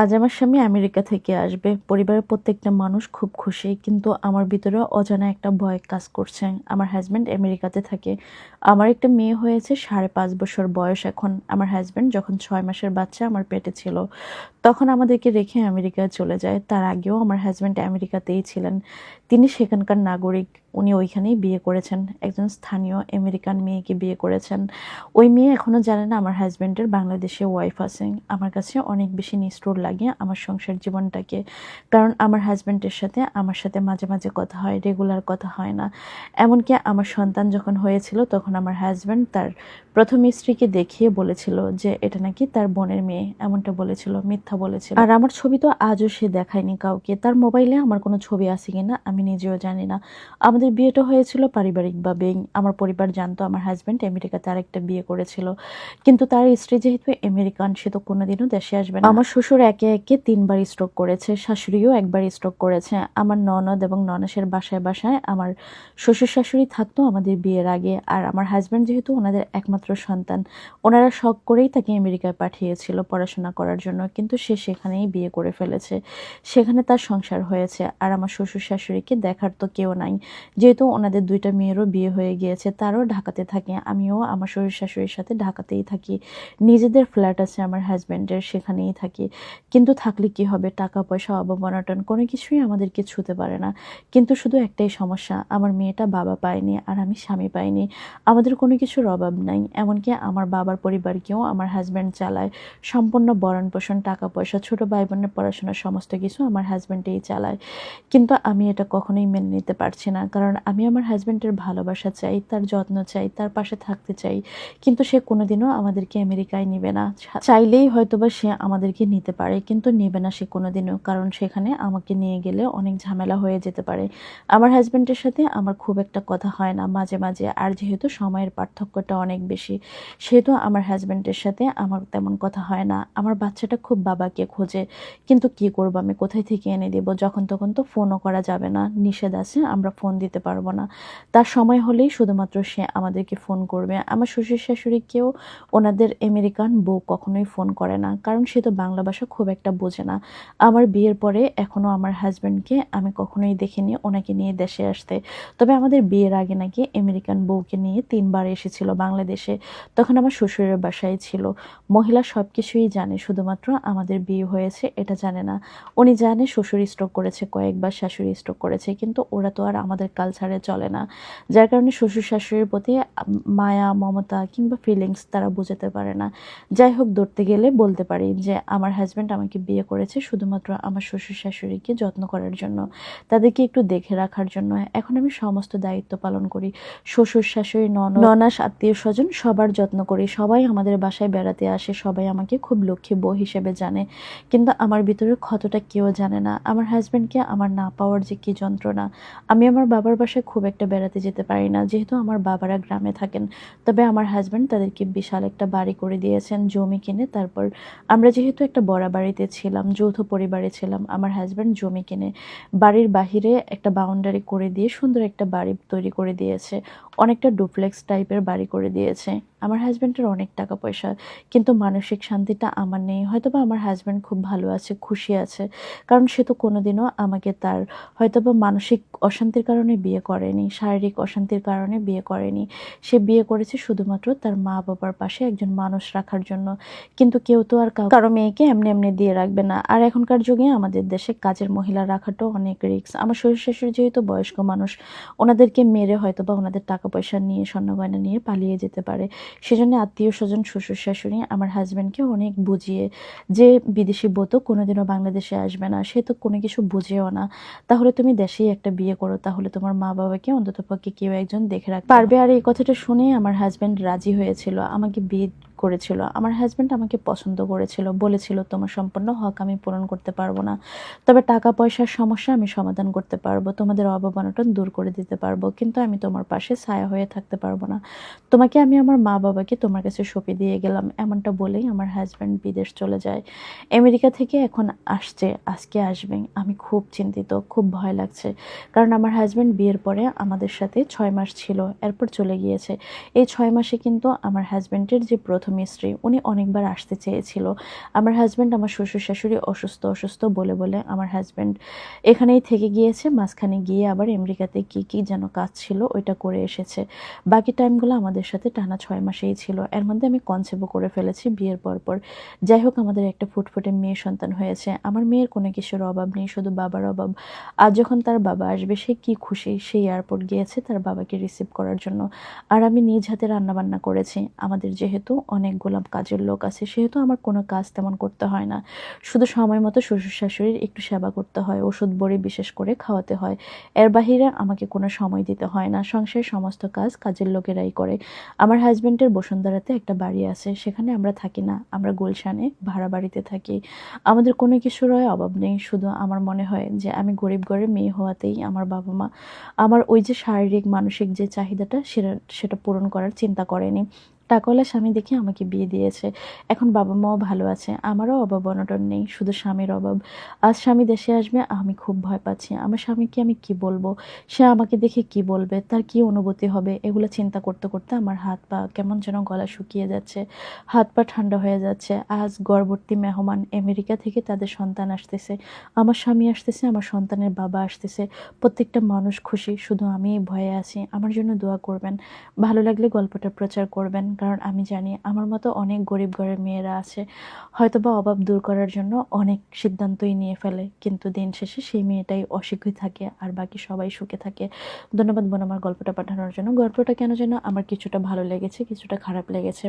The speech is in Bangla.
আজ আমার স্বামী আমেরিকা থেকে আসবে। পরিবারের প্রত্যেকটা মানুষ খুব খুশি, কিন্তু আমার ভিতরে অজানা একটা ভয় কাজ করছে। আমার হাজব্যান্ড আমেরিকাতে থাকে। আমার একটা মেয়ে হয়েছে সাড়ে পাঁচ বছর বয়স এখন। আমার হাজব্যান্ড যখন ছয় মাসের বাচ্চা আমার পেটে ছিল, তখন আমাদেরকে রেখে আমেরিকায় চলে যায়। তার আগেও আমার হাজব্যান্ড আমেরিকাতেই ছিলেন। তিনি সেখানকার নাগরিক। উনি ওইখানেই বিয়ে করেছেন। একজন স্থানীয় আমেরিকান মেয়েকে বিয়ে করেছেন। ওই মেয়ে এখনও জানে না আমার হাজব্যান্ডের বাংলাদেশে ওয়াইফ আছে। আমার কাছে অনেক বেশি নিষ্ঠুর লাগে আমার সংসার জীবনটাকে, কারণ আমার হাজব্যান্ডের সাথে আমার সাথে মাঝে মাঝে কথা হয় রেগুলার কথা হয় না। এমনকি আমার সন্তান যখন হয়েছিল তখন আমার হাজব্যান্ড তার প্রথম স্ত্রীকে দেখিয়ে বলেছিল যে এটা নাকি তার বোনের মেয়ে, এমনটা বলেছিল, মিথ্যা বলেছিল। আর আমার ছবি তো আজও সে দেখায়নি কাউকে। তার মোবাইলে আমার কোনো ছবি আছে কিনা আমি নিজেও জানি না। আমাদের বিয়েটা হয়েছিল পারিবারিকভাবেই আমার পরিবার জানতো আমার হাজব্যান্ড আমেরিকাতে আরেকটা বিয়ে করেছিল। কিন্তু তার স্ত্রী যেহেতু আমেরিকান, সে তো কোনোদিনও দেশে আসবে না। আমার শ্বশুর একে একে একে তিনবার স্ট্রোক করেছে, শাশুড়িও একবার স্ট্রোক করেছে। আমার ননদ এবং ননসের বাসায় বাসায় আমার শ্বশুর শাশুড়ি থাকতো আমাদের বিয়ের আগে, আর আমার হাজব্যান্ড যেহেতু ওনাদের একমাত্র সন্তান, ওনারা শখ করেই তাকে আমেরিকায় পাঠিয়েছিল পড়াশোনা করার জন্য, কিন্তু সে সেখানেই বিয়ে করে ফেলেছে। সেখানে তার সংসার হয়েছে, আর আমার শ্বশুর শাশুড়িকে দেখার তো কেউ নাই। যেহেতু ওনাদের দুইটা মেয়েরও বিয়ে হয়ে গিয়েছে, তারও ঢাকাতে থাকে, আমিও আমার শ্বশুর শাশুড়ির সাথে ঢাকাতেই থাকি। নিজেদের ফ্ল্যাট আছে আমার হাজব্যান্ডের সেখানেই থাকি। কিন্তু থাকলে কি হবে? টাকা, পয়সা অভাব অনটন কোনো কিছুই আমাদেরকে ছুতে পারে না। কিন্তু শুধু একটাই সমস্যা, আমার মেয়েটা বাবা পায়নি আর আমি স্বামী পাইনি। আমাদের কোনো কিছুর অভাব নাই। এমনকি আমার বাবার পরিবারকেও আমার হাজব্যান্ড চালায়। সম্পূর্ণ বরণ পোষণ, টাকা, পয়সা, ছোট ভাই বোনের পড়াশোনার সমস্ত কিছু আমার হাজব্যান্ডেই চালায়। কিন্তু আমি এটা কখনোই মেনে নিতে পারছি না। কারণ আমি আমার হাজব্যান্ডের ভালোবাসা চাই, তার যত্ন চাই, তার পাশে থাকতে চাই। কিন্তু সে কোনোদিনও আমাদেরকে আমেরিকায় নেবে না। চাইলেই হয়তোবা সে আমাদেরকে নিতে পারে। কিন্তু নেবে না সে কোনোদিনও, কারণ সেখানে আমাকে নিয়ে গেলে অনেক ঝামেলা হয়ে যেতে পারে। আমার হাজব্যান্ডের সাথে আমার খুব একটা কথা হয় না মাঝে মাঝে, আর যেহেতু সময়ের পার্থক্যটা অনেক বেশি, সেহেতু আমার হাজব্যান্ডের সাথে আমার তেমন কথা হয় না। আমার বাচ্চাটা খুব বাবাকে খোঁজে, কিন্তু কি করব, আমি কোথায় থেকে এনে দেব? যখন তখন তো ফোনও করা যাবে না, নিষেধ আছে, আমরা ফোন দিতে পারব না। তার সময় হলেই শুধুমাত্র সে আমাদেরকে ফোন করবে। আমার শ্বশুর শাশুড়িকেও ওনাদের আমেরিকান বউ কখনোই ফোন করে না, কারণ সে তো বাংলা ভাষা খুব একটা বোঝে না। আমার বিয়ের পরে এখনও আমার হাজব্যান্ডকে আমি কখনোই দেখিনি, ওনাকে নিয়ে দেশে আসতে। তবে আমাদের বিয়ের আগে নাকি আমেরিকান বউকে নিয়ে তিনবার এসেছিল বাংলাদেশে। তখন আমার শ্বশুরের বাসায় ছিল। মহিলা সব কিছুই জানে, শুধুমাত্র আমাদের বিয়ে হয়েছে এটা জানে না। উনি জানে শ্বশুর স্ট্রোক করেছে, কয়েকবার শাশুড়ি স্ট্রোক করেছে, কিন্তু ওরা তো আর আমাদের কালচারে চলে না। যার কারণে শ্বশুর শাশুড়ির প্রতি মায়া, মমতা কিংবা ফিলিংস তারা বোঝাতে পারে না। যাই হোক, ধরতে গেলে বলতে পারি যে আমার হাজব্যান্ড আমাকে বিয়ে করেছে শুধুমাত্র আমার শ্বশুর শাশুড়িকে যত্ন করার জন্য। তাদেরকে একটু দেখে রাখার জন্য। এখন আমি সমস্ত দায়িত্ব পালন করি। শ্বশুর শাশুড়ি নন ননাস আত্মীয় স্বজন সবার যত্ন করি। সবাই আমাদের বাসায় বেড়াতে আসে, সবাই আমাকে খুব লক্ষ্মী বউ হিসেবে জানে। কিন্তু আমার ভিতরে ক্ষতটা কেউ জানে না। আমার হাজব্যান্ডকে আমার না পাওয়ার যে কী যন্ত্রণা। আমি আমার বাবার বাসায় খুব একটা বেড়াতে যেতে পারি না। যেহেতু আমার বাবারা গ্রামে থাকেন, তবে আমার হাজব্যান্ড তাদেরকে বিশাল একটা বাড়ি করে দিয়েছেন, জমি কিনে, তারপর আমরা যেহেতু একটা বড়া বাড়িতে ছিলাম, যৌথ পরিবারে ছিলাম। আমার হাজব্যান্ড জমি কিনে বাড়ির বাহিরে একটা বাউন্ডারি করে দিয়ে সুন্দর একটা বাড়ি তৈরি করে দিয়েছে। অনেকটা ডুপ্লেক্স টাইপের বাড়ি করে দিয়েছে। আমার হাজব্যান্ডের অনেক টাকা পয়সা, কিন্তু মানসিক শান্তিটা আমার নেই। হয়তোবা আমার হাজব্যান্ড খুব ভালো আছে, খুশি আছে, কারণ সে তো কোনোদিনও আমাকে তার হয়তোবা মানসিক অশান্তির কারণে বিয়ে করেনি, শারীরিক অশান্তির কারণে বিয়ে করেনি। সে বিয়ে করেছে শুধুমাত্র তার মা বাবার পাশে একজন মানুষ রাখার জন্য। কিন্তু কেউ তো আর কারও মেয়েকে এমনি এমনি দিয়ে রাখবে না। আর এখনকার যুগে আমাদের দেশে কাজের মহিলা রাখাটাও অনেক রিস্ক আমার শ্বশুর শাশুড়ি যেহেতু বয়স্ক মানুষ, ওনাদেরকে মেরে হয়তো বা ওনাদের টাকা পয়সা নিয়ে, স্বর্ণ গয়না নিয়ে পালিয়ে যেতে পারে। সেজন্য আত্মীয় স্বজন, শ্বশুর শাশুড়ি আমার হাজব্যান্ডকে অনেক বুঝিয়ে, যে বিদেশি বউ তো কোনোদিনও বাংলাদেশে আসবে না, সে তো কোনো কিছু বুঝেও না। তাহলে তুমি দেশেই একটা বিয়ে করো, তাহলে তোমার মা বাবাকে অন্তত পক্ষে কেউ একজন দেখে রাখতে পারবে। আর এই কথাটা শুনে আমার হাজব্যান্ড রাজি হয়েছিল। আমাকে বিয়ে করেছিল। আমার হাজব্যান্ড আমাকে পছন্দ করেছিল, বলেছিল, তোমার সম্পূর্ণ হক আমি পূরণ করতে পারব না। তবে টাকা পয়সার সমস্যা আমি সমাধান করতে পারব, তোমাদের অভাব অনটন দূর করে দিতে পারব, কিন্তু আমি তোমার পাশে ছায়া হয়ে থাকতে পারব না। তোমাকে আমি আমার মা বাবাকে তোমার কাছে সঁপে দিয়ে গেলাম। এমনটা বলেই আমার হাজব্যান্ড বিদেশ চলে যায়। আমেরিকা থেকে এখন আসছে, আজকে আসবে। আমি খুব চিন্তিত, খুব ভয় লাগছে। কারণ আমার হাজব্যান্ড বিয়ের পরে আমাদের সাথে ছয় মাস ছিল, এরপর চলে গিয়েছে। এই ছয় মাসে কিন্তু আমার হাজব্যান্ডের যে প্রথম প্রথম স্ত্রী উনি অনেকবার আসতে চেয়েছিল। আমার হাজব্যান্ড আমার শ্বশুর শাশুড়ি অসুস্থ অসুস্থ বলে বলে আমার হাজব্যান্ড এখানেই থেকে গিয়েছে, মাঝখানে গিয়ে আবার আমেরিকাতে কি কি যেন কাজ ছিল ওইটা করে এসেছে। বাকি টাইমগুলো আমাদের সাথে টানা ছয় মাসেই ছিল। এর মধ্যে আমি কনসেপ্টও করে ফেলেছি বিয়ের পর পর। যাই হোক, আমাদের একটা ফুটফুটে মেয়ে সন্তান হয়েছে। আমার মেয়ের কোনো কিছুর অভাব নেই, শুধু বাবার অভাব। আর যখন তার বাবা আসবে, সে কি খুশি? সেই এয়ারপোর্ট গিয়েছে তার বাবাকে রিসিভ করার জন্য। আর আমি নিজ হাতে রান্নাবান্না করেছি। আমাদের যেহেতু অনেক গোলাম কাজের লোক আছে, সেহেতু আমার কোনো কাজ তেমন করতে হয় না। শুধু সময় মতো শ্বশুর শাশুড়ির একটু সেবা করতে হয়, ওষুধ বড়ি বিশেষ করে খাওয়াতে হয়। এর বাহিরে আমাকে কোনো সময় দিতে হয় না, সংসারের সমস্ত কাজ কাজের লোকেরাই করে। আমার হাজব্যান্ডের বসুন্ধরাতে একটা বাড়ি আছে, সেখানে আমরা থাকি না, আমরা গুলশানে ভাড়া বাড়িতে থাকি। আমাদের কোনো কিছুর হয় অভাব নেই, শুধু আমার মনে হয় যে আমি গরিব ঘরের মেয়ে হওয়াতেই আমার বাবা মা। আমার ওই যে শারীরিক, মানসিক যে চাহিদাটা, সেটা সেটা পূরণ করার চিন্তা করেনি। টাকাওয়ালা স্বামী দেখে আমাকে বিয়ে দিয়েছে। এখন বাবা মাও ভালো আছে, আমারও অভাব অনটন নেই, শুধু স্বামীর অভাব। আজ স্বামী দেশে আসবে, আমি খুব ভয় পাচ্ছি। আমার স্বামীকে আমি কি বলব? সে আমাকে দেখে কি বলবে? তার কি অনুভূতি হবে? এগুলো চিন্তা করতে করতে আমার হাত পা কেমন যেন গলা শুকিয়ে যাচ্ছে, হাত পা ঠান্ডা হয়ে যাচ্ছে। আজ গর্ভবতী মেহমান আমেরিকা থেকে তাদের সন্তান আসতেছে। আমার স্বামী আসতেছে, আমার সন্তানের বাবা আসতেছে। প্রত্যেকটা মানুষ খুশি, শুধু আমি ভয়ে আছি। আমার জন্য দোয়া করবেন। ভালো লাগলে গল্পটা প্রচার করবেন। কারণ আমি জানি আমার মতো অনেক গরিব ঘরের মেয়েরা আছে হয়তো বা অভাব দূর করার জন্য অনেক সিদ্ধান্তই নিয়ে ফেলে, কিন্তু দিন শেষে সেই মেয়েটাই অসুখী থাকে আর বাকি সবাই সুখে থাকে। ধন্যবাদ বোন আমার গল্পটা পাঠানোর জন্য। গল্পটা কেন যেন আমার কিছুটা ভালো লেগেছে, কিছুটা খারাপ লেগেছে।